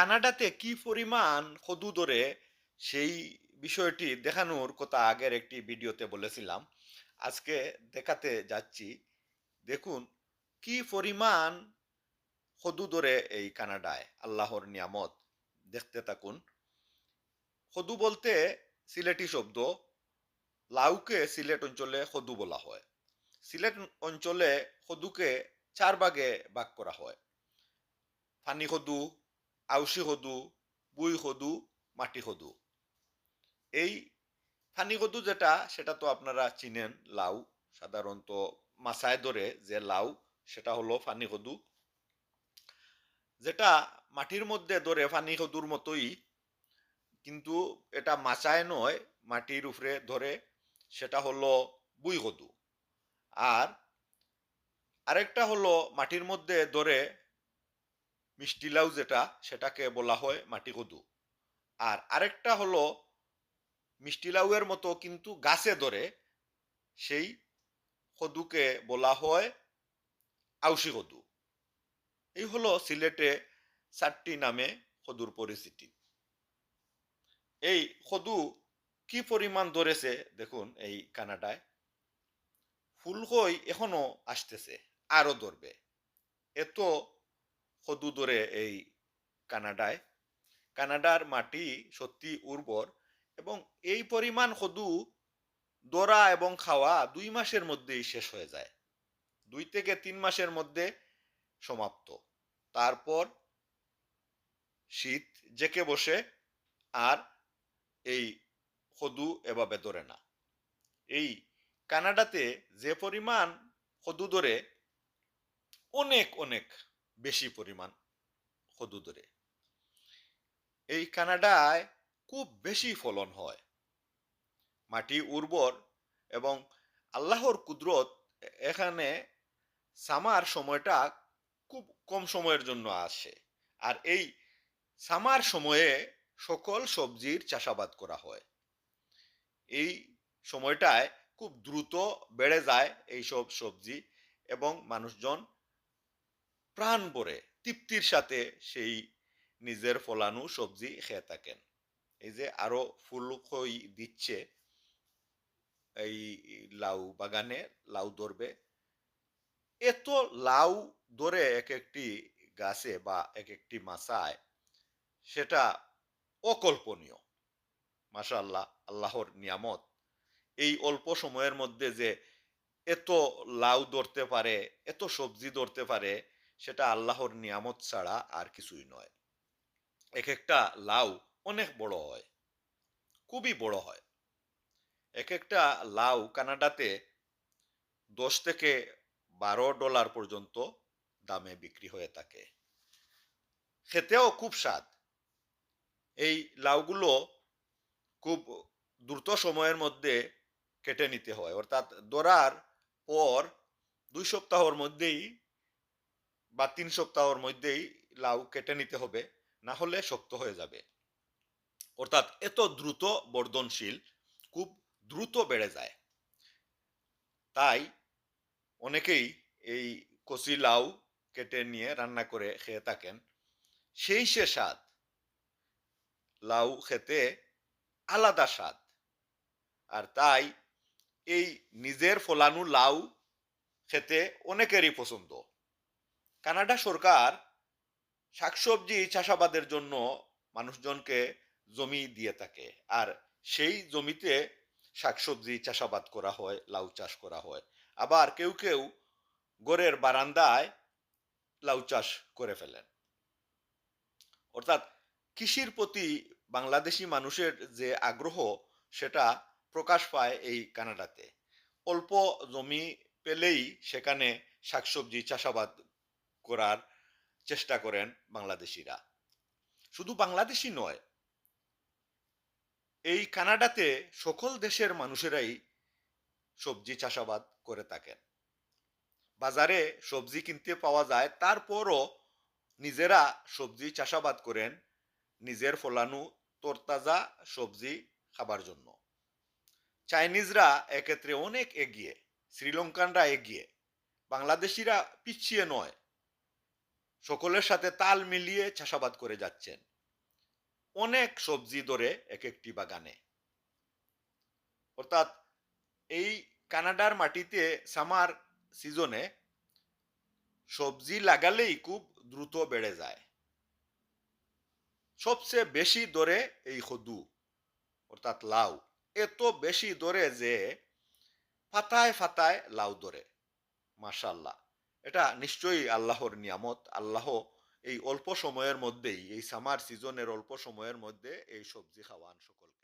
কানাডাতে কি পরিমাণ হদু ধরে সেই বিষয়টি দেখানোর কথা আগের একটি ভিডিওতে বলেছিলাম। আজকে দেখাতে যাচ্ছি। দেখুন, কি পরিমাণ হদু ধরে এই কানাডায় আল্লাহর নিয়ামত। দেখতে থাকুন। হদু বলতে সিলেটি শব্দ, লাউকে সিলেট অঞ্চলে হদু বলা হয়। সিলেট অঞ্চলে হদুকে চার ভাগে ভাগ করা হয়। ফানি হদু আউসি হদু বুই হদু মাটি হদু এই ফানি হদু যেটা, সেটা তো আপনারা চিনেন, লাউ। সাধারণত মাছায় ধরে যে লাউ, সেটা হলো ফানি হদু যেটা মাটির মধ্যে ধরে ফানি হদুর মতোই, কিন্তু এটা মাচায় নয়, মাটির উপরে ধরে, সেটা হলো বুই হদু আর আরেকটা হলো মাটির মধ্যে ধরে মিষ্টি লাউ যেটা, সেটাকে বলা হয় মাটি কদু। আর আরেকটা হলো, মিষ্টি লাউয়ের মতো কিন্তু গাছে ধরে, সেই কদুকে বলা হয় আউসি কদু। এই হলো সিলেটে চারটি নামে কদুর পরিচিতি। এই কদু কি পরিমাণ ধরেছে, দেখুন এই কানাডায়। ফুলকই এখনও আসতেছে আরও ধরবে। এত সদু ধরে এই কানাডায়। কানাডার মাটি সত্যি উর্বর এবং এই পরিমাণ সদু দরা এবং খাওয়া দুই মাসের মধ্যেই শেষ হয়ে যায়। দুই থেকে তিন মাসের মধ্যে সমাপ্ত। তারপর শীত জেকে বসে আর এই হদু এভাবে ধরে না। এই কানাডাতে যে পরিমাণ সদু ধরে অনেক অনেক বেশি পরিমাণ সদু ধরে এই কানাডায় খুব বেশি ফলন হয়। মাটি উর্বর এবং আল্লাহর কুদরত এখানে সামার সময়টা খুব কম সময়ের জন্য আসে। আর এই সামার সময়ে সকল সবজির চাষাবাদ করা হয়। এই সময়টায় খুব দ্রুত বেড়ে যায় এইসব সবজি এবং মানুষজন প্রাণ ভরে তৃপ্তির সাথে সেই নিজের ফলানো সবজি খেয়ে থাকেন। এই যে আরও ফুল কই দিচ্ছে, এই লাউ বাগানে, লাউ ধরবে। এত লাউ ধরে এক একটি গাছে বা এক একটি মাসায় সেটা অকল্পনীয়। মাসা আল্লাহ আল্লাহর নিয়ামত। এই অল্প সময়ের মধ্যে যে এত লাউ ধরতে পারে, এত সবজি ধরতে পারে সেটা আল্লাহর নিয়ামত ছাড়া আর কিছুই নয়। এক একটা লাউ অনেক বড় হয়, খুবই বড় হয়। এক একটা লাউ কানাডাতে দশ থেকে বারো ডলার পর্যন্ত দামে বিক্রি হয়ে থাকে। খেতেও খুব স্বাদ। এই লাউগুলো খুব দ্রুত সময়ের মধ্যে কেটে নিতে হয়। অর্থাৎ দরার পর দুই সপ্তাহর মধ্যেই বা তিন সপ্তাহর মধ্যেই লাউ কেটে নিতে হবে, না হলে শক্ত হয়ে যাবে। অর্থাৎ এত দ্রুত বর্ধনশীল খুব দ্রুত বেড়ে যায়। তাই অনেকেই এই কচি লাউ কেটে নিয়ে রান্না করে খেয়ে থাকেন। সেই সে স্বাদ, লাউ খেতে আলাদা স্বাদ। আর তাই এই নিজের ফলানো লাউ খেতে অনেকেরই পছন্দ। কানাডা সরকার শাকসবজি চাষাবাদের জন্য মানুষজনকে জমি দিয়ে থাকে। আর সেই জমিতে শাকসবজি চাষাবাদ করা হয়, লাউ চাষ করা হয়। আবার কেউ কেউ গড়ের বারান্দায় লাউ চাষ করে ফেলেন। অর্থাৎ কৃষির প্রতি বাংলাদেশি মানুষের যে আগ্রহ, সেটা প্রকাশ পায় এই কানাডাতে। অল্প জমি পেলেই সেখানে শাকসবজি চাষাবাদ করার চেষ্টা করেন বাংলাদেশিরা। শুধু বাংলাদেশি নয়, এই কানাডাতে সকল দেশের মানুষেরাই সবজি চাষাবাদ করে থাকেন। বাজারে সবজি কিনতে পাওয়া যায়, তারপরও নিজেরা সবজি চাষাবাদ করেন, নিজের ফলানো তরতাজা সবজি খাবার জন্য। চাইনিজরা এক্ষেত্রে অনেক এগিয়ে, শ্রীলঙ্কানরা এগিয়ে, বাংলাদেশিরা পিছিয়ে নয় সকলের সাথে তাল মিলিয়ে চাষাবাদ করে যাচ্ছেন। অনেক সবজি ধরে এক একটি বাগানে। অর্থাৎ এই কানাডার মাটিতে সামার সিজনে সবজি লাগালেই খুব দ্রুত বেড়ে যায়। সবচেয়ে বেশি দরে এই খদু অর্থাৎ লাউ। এত বেশি দরে যে ফাতায় ফাতায় লাউ ধরে মাশাল্লাহ এটা নিশ্চয়ই আল্লাহর নিয়ামত। আল্লাহ এই অল্প সময়ের মধ্যেই, এই সামার সিজনের অল্প সময়ের মধ্যে এই সবজি খাওয়ান সকলকে।